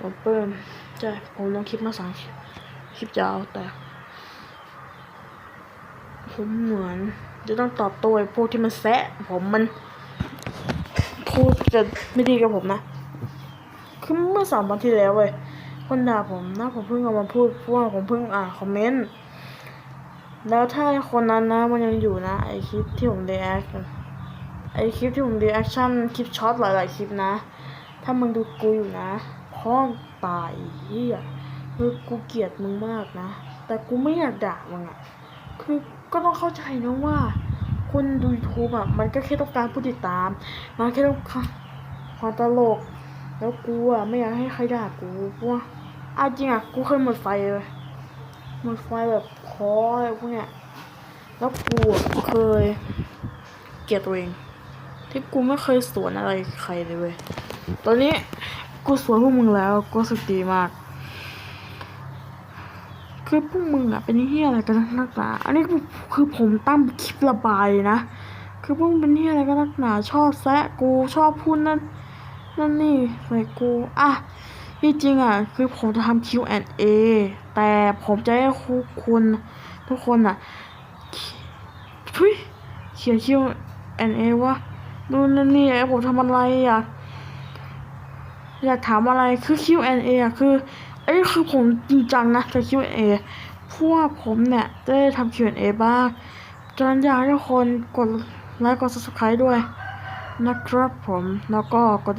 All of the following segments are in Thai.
ผมเปิ้มใช่ผมลงคลิปมาสองคลิปยาวแต่ ผมเหมือน จะต้องตอบโต้พวกที่มันแซะผมมันพูดจะไม่ดีกับผมนะ คือเมื่อสามวันที่แล้วเว้ยคนด่าผมนะผมเพิ่งเอามาพูดเพราะว่าผมเพิ่งอ่านคอมเมนต์แล้วถ้าคนนั้นนะมันยังอยู่นะ ไอคลิปที่ผมเรีแอคไอคลิปที่ผมเรีแอคชั่นคลิปช็อตหลายๆคลิปนะ ถ้ามึงดูกูอยู่นะ พ่อตายเฮียคือกูเกลียดมึงมากนะ แต่กูไม่อยากด่ามึงอะคือก็ต้องเข้าใจนะว่า คนดู YouTube อะมันก็แค่ต้องการผู้ติดตาม มันแค่ต้องการความตลก แล้วกูอะไม่อยากให้ใครด่ากูเพราะว่าอาจริงอะกูเคยหมดไฟเลยหมดไฟแบบคออะไรพวกเนี้ยแล้วกูอะเคยเกลียดตัวเองที่กูไม่เคยสวนอะไรใครเลยเว้ยตอนนี้ กูสวนพวกมึงแล้วกูรู้สึกดีมาก คือพวกมึงอะเป็นเฮียอะไรกันนักหนาอันนี้คือผมตั้งคลิประบายนะ คือพวกมึงเป็นเฮียอะไรกันนักหนาชอบแซะกูชอบพูดนั่นนั่นนี่ใส่กูอะที่จริงอะคือผมจะทำ Q&A แต่ผมจะให้คุคุณทุกคนอะทุยเขียน Q&A ว่านู่นนั่นนี่ไอผมทำอะไรอะ อยากถามอะไรคือ Q&A อะคือไอ้ยคือผมจริงจังนะกับ Q&A พว่าผมเนี่ยจะได้ทำ Q&A บ้างจนอยากให้ทุกคนกดไลค์กด subscribe ด้วยนะครับผมแล้วก็กด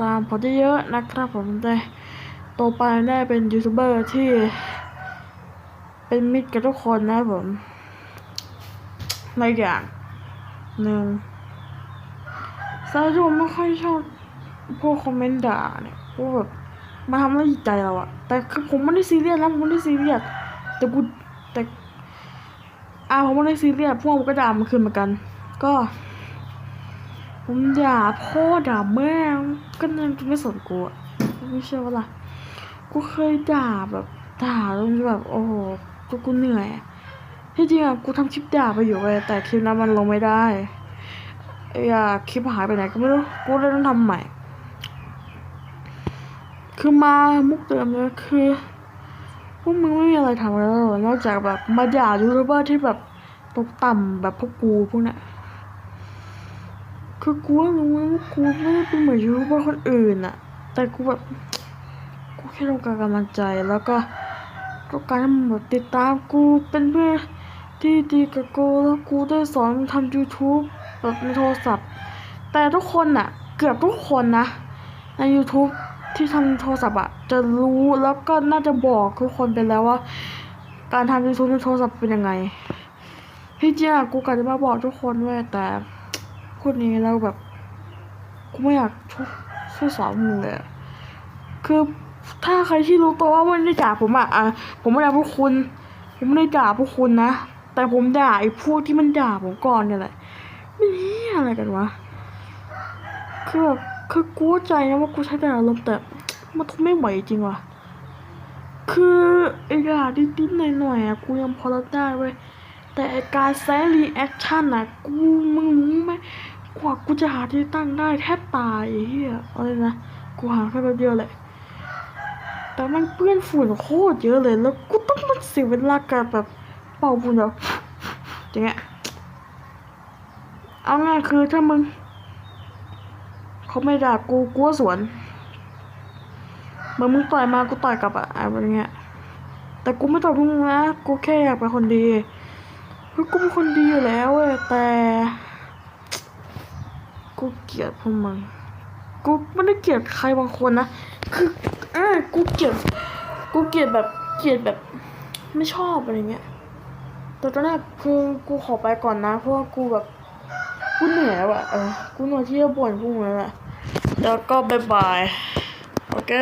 ตามผมเยอะๆนะครับผมได้โตไปได้เป็นยูทูบเบอร์ที่เป็นมิตรกับทุกคนนะผมในอย่างหนึ่ง สาธุไม่ค่อยชอบพวกคอมเมนต์ด่าเนี่ยพวกแบบมาทำให้จิตใจเราอะแต่คือผมไม่ได้ซีเรียสนะผมไม่ได้ซีเรียสแต่กูแต่อ่าผมไม่ได้ซีเรียสพวกผมก็ด่ามันคืนเหมือนกัน ก็ ผมด่าพ่อด่าแม่ก็ยังไม่สนกูอะไม่เชื่อว่าล่ะกูเคยด่าแบบด่าจนแบบโอ้โหกูกูเหนื่อยที่จริงอะกูทำคลิปด่าไปอยู่เว้ยแต่คลิปนั้นมันลงไม่ได้ อ้อะคลิปหายไปไหนก็ไม่รู้กูเลยต้องทำใหม่ คือมามุกเดิมเลยคือพวกมึงไม่มีอะไรทำแล้วนอกจากแบบมาด่ายูทูบเบอร์ที่แบบตกต่ำแบบพวกกูพวกเนี้ยคือกูว่ารู้ว่ากูไม่ได้เป็นเหมือนยูทูบเบอร์คนอื่นอะแต่กูแบบกูแค่ต้องการกำลังใจแล้วก็ต้องการให้มึงแบบติดตามกูเป็นเพื่อนที่ดีกับกูแล้วกูได้สอนทำ YouTube แบบในโทรศัพท์ แต่ทุกคนอะเกือบทุกคนนะ ใน YouTube ที่ทำโทรศัพท์อะจะรู้แล้วก็น่าจะบอกทุกคนไปแล้วว่า การทำ YouTube ในโทรศัพท์เป็นยังไงที่จริงอะกูกะจะมาบอกทุกคนเว้ยแต่พูดนี้แล้วแบบกูไม่อยากช่วยช่วยสอนมึงเลยคือถ้าใครที่รู้ตัวว่าไม่ได้ด่าผมอะอะผมไม่ด่าพวกคุณ ผมไม่ได้ด่าพวกคุณนะ แต่ผมด่าไอ้พวกที่มันด่าผมก่อนเนี่ยแหละ ยอะไรกันวะ คือแบบคือกู้ใจนะว่ากูใช้แต่อารมณ์แต่มันทนไม่ไหวจริงว่ะ คือไอ้ด่าดิดๆหน่อยๆอะกูยังพอรับได้เว้ย แต่การแซรีแอคชั่นอะกูมึงรู้ไหมกว่ากูจะหาที่ตั้งได้แทบตายเหี้ยอะไรนะ กูหาแค่แป๊บเดียวแหละ แต่มันเปื้อนฝุ่นโคตรเยอะเลย แล้วกูต้องมาเสียเวลากับแบบเป่าฝุ่นแบบอย่างเงี้ย เอาง่ายคือถ้ามึงเขาไม่ด่ากูกูก็สวนเหมือนมึงต่อยมากูต่อยกลับอะอะไรเงี้ย แต่กูไม่ต่อยมึงนะกูแค่อยากเป็นคนดีคือกูเป็นคนดีอยู่แล้วเว้ยแต่ กูเกลียดพวกมึงกูไม่ได้เกลียดใครบางคนนะคืออ่ากูเกลียดกูเกลียดแบบเกลียดแบบไม่ชอบอะไรเงี้ยแต่ตอนแรกคือกูขอไปก่อนนะเพราะว่ากูแบบ กูเหนื่อยว่ะเออกูเหนื่อยที่จะบ่นพวกมึงแล้วอะแล้วก็บายบาย โอเค